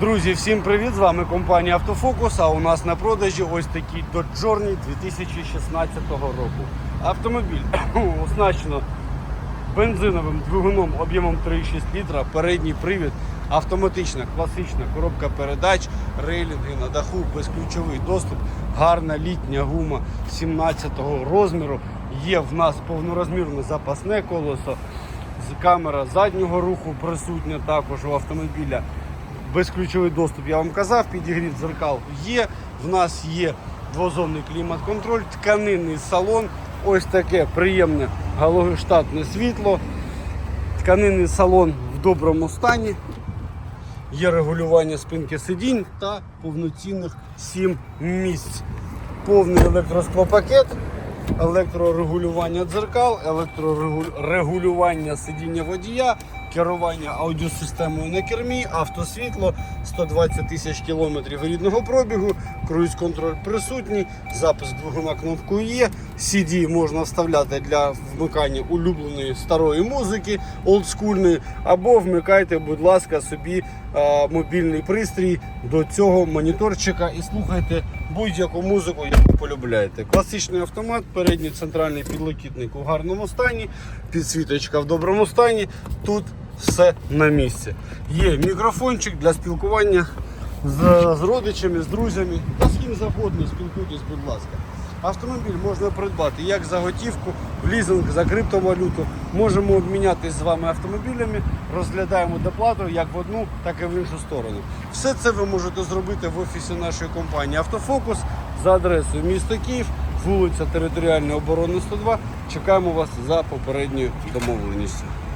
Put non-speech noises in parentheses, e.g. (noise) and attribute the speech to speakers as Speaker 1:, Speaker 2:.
Speaker 1: Друзі, всім привіт! З вами компанія Автофокус. А у нас на продажі ось такий Dodge Journey 2016 року. Автомобіль (clears throat) оснащено бензиновим двигуном об'ємом 3,6 літра, передній привід, автоматична класична коробка передач, рейлінги на даху, безключовий доступ, гарна літня гума 17-го розміру. Є в нас повнорозмірне запасне колесо, камера заднього руху присутня також у автомобіля. Безключовий доступ, я вам казав, підігрів дзеркал є. В нас є двозонний клімат-контроль, тканинний салон, ось таке приємне галогештатне світло, тканинний салон в доброму стані. Є регулювання спинки сидінь та повноцінних 7 місць. Повний електросклопакет, електрорегулювання дзеркал, електрорегулювання сидіння водія, керування аудіосистемою на кермі, автосвітло, 120 тисяч кілометрів рідного пробігу, круїз-контроль присутній, запис двигуна кнопкою є. CD можна вставляти для вмикання улюбленої старої музики, олдскульної, або вмикайте, будь ласка, собі е, мобільний пристрій до цього моніторчика і слухайте будь-яку музику, яку полюбляєте. Класичний автомат, передній центральний підлокітник у гарному стані, підсвіточка в доброму стані. Тут все на місці. Є мікрофончик для спілкування з, з родичами, з друзями та з ким завгодно спілкуйтесь, будь ласка. Автомобіль можна придбати як за готівку, в лізинг, за криптовалюту. Можемо обмінятися з вами автомобілями, розглядаємо доплату як в одну, так і в іншу сторону. Все це ви можете зробити в офісі нашої компанії Автофокус за адресою місто Київ, вулиця Територіальної оборони 102. Чекаємо вас за попередньою домовленістю.